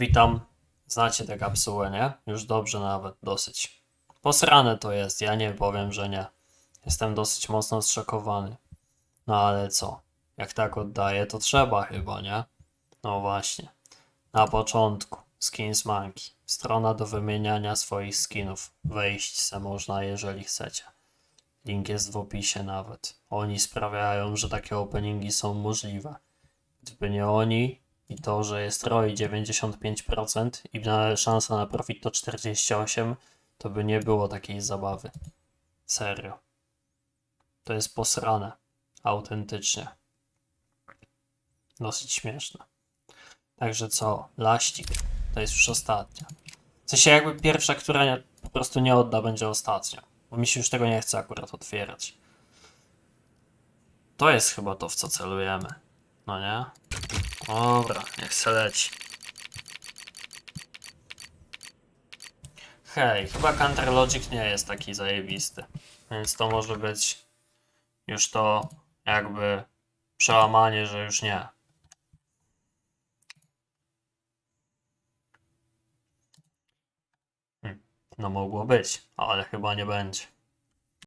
Witam. Znacie tę kapsułę, nie? Już dobrze nawet, dosyć. Posrane to jest, ja nie powiem, że nie. Jestem dosyć mocno zszokowany. No ale co? Jak tak oddaję, to trzeba chyba, nie? No właśnie. Na początku, Skins Monkey. Strona do wymieniania swoich skinów. Wejść se można, jeżeli chcecie. Link jest w opisie nawet. Oni sprawiają, że takie openingi są możliwe. Gdyby nie oni i to, że jest ROI 95% i na szansa na profit to 48%, to by nie było takiej zabawy. Serio. To jest posrane. Autentycznie. Dosyć śmieszne. Także co? Laścik. To jest już ostatnia. W sensie jakby pierwsza, która nie, po prostu nie odda, będzie ostatnia. Bo mi się już tego nie chce akurat otwierać. To jest chyba to, w co celujemy. No nie? Dobra, niech se leci. Hej, chyba Counter Logic nie jest taki zajebisty. Więc to może być już to jakby przełamanie, że już nie. Hmm, No mogło być, ale chyba nie będzie.